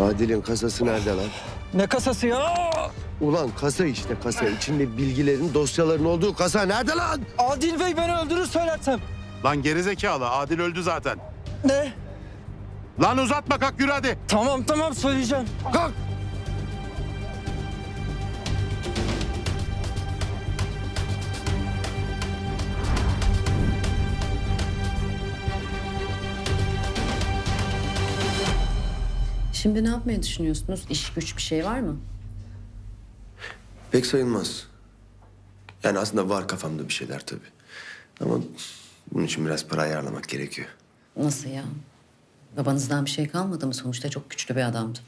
Adil'in kasası nerede lan? Ne kasası ya? Ulan kasa işte kasa. İçinde bilgilerin, dosyaların olduğu kasa nerede lan? Adil Bey beni öldürür söylersem. Lan gerizekalı Adil öldü zaten. Ne? Lan uzatma kalk yürü hadi. Tamam tamam söyleyeceğim. Kalk! Şimdi ne yapmayı düşünüyorsunuz? İş güç bir şey var mı? Pek sayılmaz. Yani aslında var kafamda bir şeyler tabii. Ama bunun için biraz para ayarlamak gerekiyor. Nasıl ya? Babanızdan bir şey kalmadı mı? Sonuçta çok güçlü bir adamdı.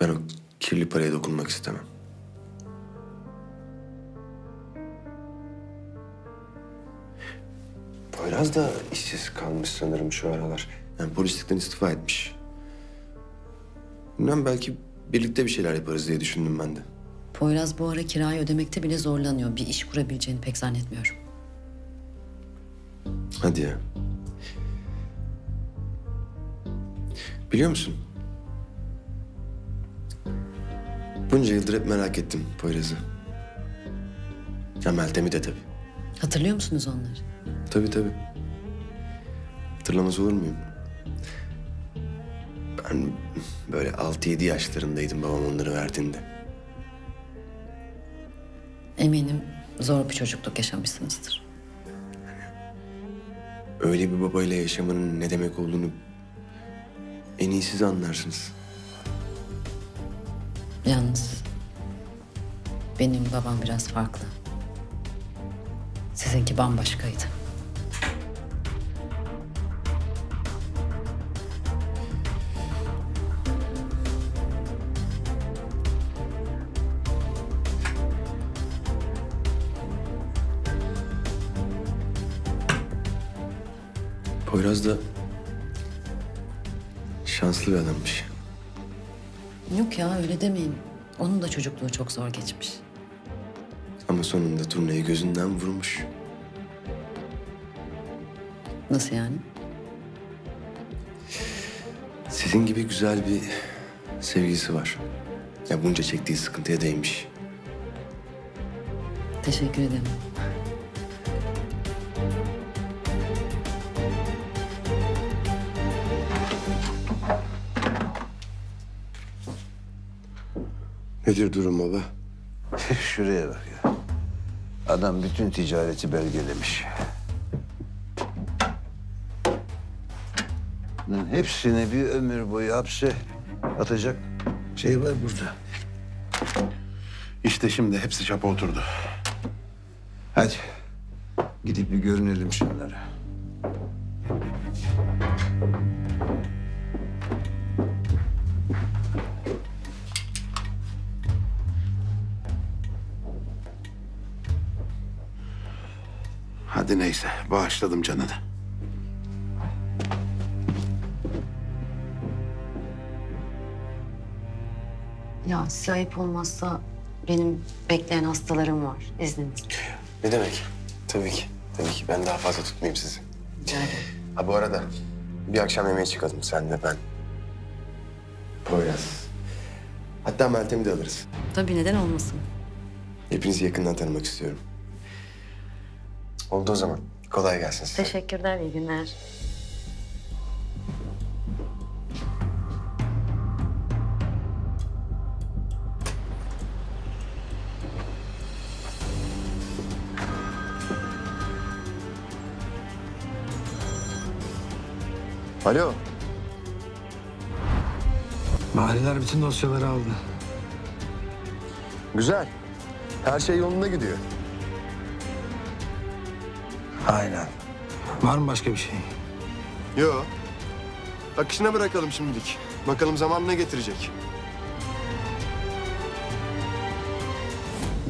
Ben o kirli paraya dokunmak istemem. Poyraz da işsiz kalmış sanırım şu aralar. Yani polislikten istifa etmiş. Bilmem belki birlikte bir şeyler yaparız diye düşündüm ben de. Poyraz bu ara kirayı ödemekte bile zorlanıyor. Bir iş kurabileceğini pek zannetmiyorum. Hadi ya. Biliyor musun? Bunca yıldır hep merak ettim Poyraz'ı. Ya Meltem'i de tabii. Hatırlıyor musunuz onları? Tabii tabii. Hatırlamaz olur muyum? Ben böyle 6-7 yaşlarındaydım babam onları verdiğinde. Eminim zor bir çocukluk yaşamışsınızdır. Öyle bir babayla yaşamanın ne demek olduğunu en iyi siz anlarsınız. Yalnız benim babam biraz farklı. Sizinki bambaşkaydı. Poyraz da şanslı bir adammış. Yok ya öyle demeyin. Onun da çocukluğu çok zor geçmiş. Ama sonunda turnayı gözünden vurmuş. Nasıl yani? Sizin gibi güzel bir sevgisi var. Ya bunca çektiği sıkıntıya değmiş. Teşekkür ederim. Nedir durum baba? Şuraya bak ya. Adam bütün ticareti belgelemiş. Lan Hepsini bir ömür boyu hapse atacak şey var burada. İşte şimdi hepsi çapa oturdu. Hadi gidip bir görünelim şunlara. Neyse bağışladım canını. Ya size ayıp olmazsa benim bekleyen hastalarım var izninizle. Ne demek? Tabii ki. Tabii ki. Ben daha fazla tutmayayım sizi. Ederim. Ha bu arada bir akşam yemeğe çıkalım sen de ben. Poyraz. Hatta Meltem'i de alırız. Tabii neden olmasın? Hepinizi yakından tanımak istiyorum. Oldu o zaman. Kolay gelsin size. Teşekkürler, iyi günler. Alo. Mahalleler bütün dosyaları aldı. Güzel. Her şey yolunda gidiyor. Aynen. Var mı başka bir şey? Yo. Akışına bırakalım şimdilik. Bakalım zaman ne getirecek?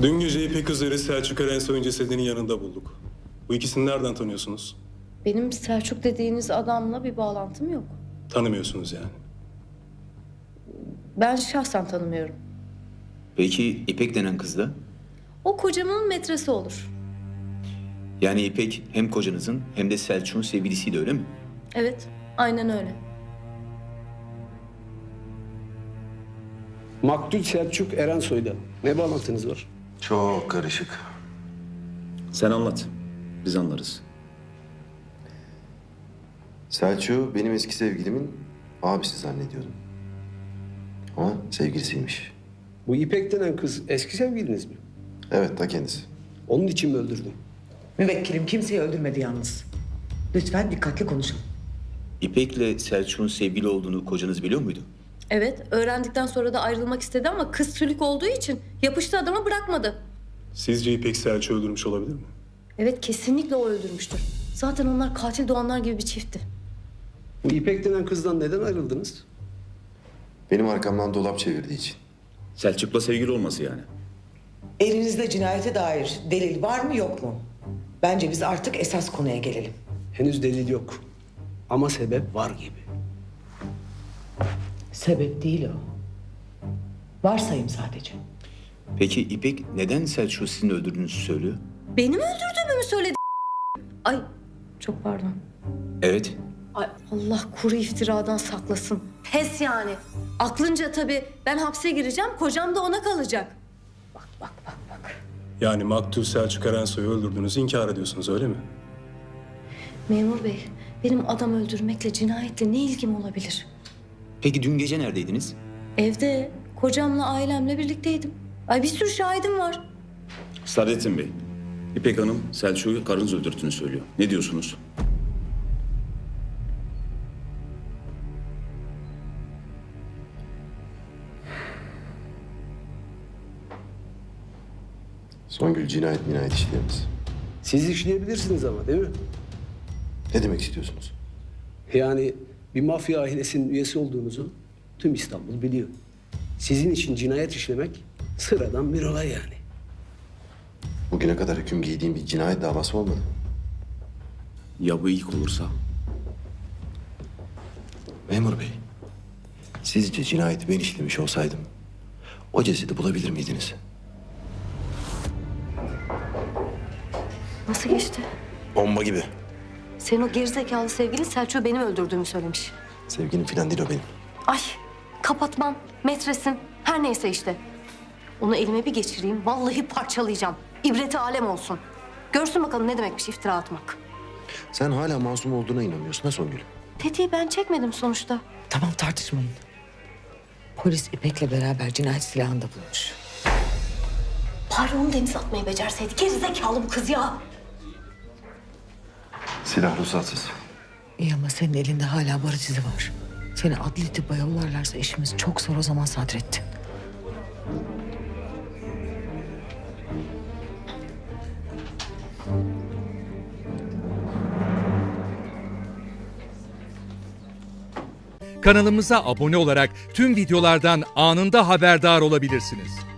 Dün gece İpek üzeri Selçuk Erensoy'un cesedinin yanında bulduk. Bu ikisini nereden tanıyorsunuz? Benim Selçuk dediğiniz adamla bir bağlantım yok. Tanımıyorsunuz yani. Ben şahsen tanımıyorum. Peki İpek denen kız da? O kocamın metresi olur. Yani İpek hem kocanızın hem de Selçuk'un sevgilisiydi öyle mi? Evet, aynen öyle. Maktul Selçuk Erensoy'da ne bağlantınız var? Çok karışık. Sen anlat. Biz anlarız. Selçuk'u benim eski sevgilimin abisi zannediyordum. Ama sevgilisiymiş. Bu İpek denen kız eski sevgiliniz mi? Evet, ta kendisi. Onun için mi öldürdün? Müvekkilim kimseyi öldürmedi yalnız. Lütfen dikkatli konuşun. İpek'le Selçuk'un sevgili olduğunu kocanız biliyor muydu? Evet, öğrendikten sonra da ayrılmak istedi ama kız sülük olduğu için yapıştı adama bırakmadı. Sizce İpek Selçuk'u öldürmüş olabilir mi? Evet, kesinlikle o öldürmüştür. Zaten onlar katil doğanlar gibi bir çiftti. Bu İpek denen kızdan neden ayrıldınız? Benim arkamdan dolap çevirdiği için. Selçuk'la sevgili olması yani. Elinizde cinayete dair delil var mı yok mu? Bence biz artık esas konuya gelelim. Henüz delil yok. Ama sebep var gibi. Sebep değil o. Varsayım sadece. Peki İpek neden Selçuk'u sizin öldürdüğünüzü söylüyor? Benim öldürdüğümü mü söyledi? Ay, çok pardon. Evet. Ay, Allah kuru iftiradan saklasın. Pes yani. Aklınca tabii ben hapse gireceğim, kocam da ona kalacak. Bak, bak, bak, bak. Yani Maktul Selçuk Erensoy'u öldürdüğünüzü inkar ediyorsunuz öyle mi? Memur bey, benim adam öldürmekle, cinayetle ne ilgim olabilir? Peki dün gece neredeydiniz? Evde, kocamla, ailemle birlikteydim. Ay bir sürü şahidim var. Saadettin Bey, İpek Hanım Selçuk'u karınız öldürdüğünü söylüyor. Ne diyorsunuz? Songül cinayet minayet işlerimiz. Siz işleyebilirsiniz ama değil mi? Ne demek istiyorsunuz? Yani bir mafya ailesinin üyesi olduğunuzu tüm İstanbul biliyor. Sizin için cinayet işlemek sıradan bir olay yani. Bugüne kadar hüküm giydiğim bir cinayet davası olmadı. Ya bu ilk olursa? Memur bey, sizce cinayeti ben işlemiş olsaydım o cesedi bulabilir miydiniz? Nasıl geçti? Bomba gibi. Senin o gerizekalı sevgilin Selçuk'u benim öldürdüğümü söylemiş. Sevgilim falan değil o benim. Ay, kapatmam, metresim, her neyse işte. Onu elime bir geçireyim, vallahi parçalayacağım. İbreti alem olsun. Görsün bakalım ne demekmiş iftira atmak. Sen hala masum olduğuna inanıyorsun ha Songül? Tetiği ben çekmedim sonuçta. Tamam tartışmayın. Polis İpek'le beraber cinayet silahını da bulmuş. Bari onu denize atmayı becerseydi. Gerizekalı bu kız ya. Silah ruhsatsız. İyi ama senin elinde hala barış izi var. Seni adli tıbba yollarlarsa işimiz çok zor o zaman Sadrettin. Kanalımıza abone olarak tüm videolardan anında haberdar olabilirsiniz.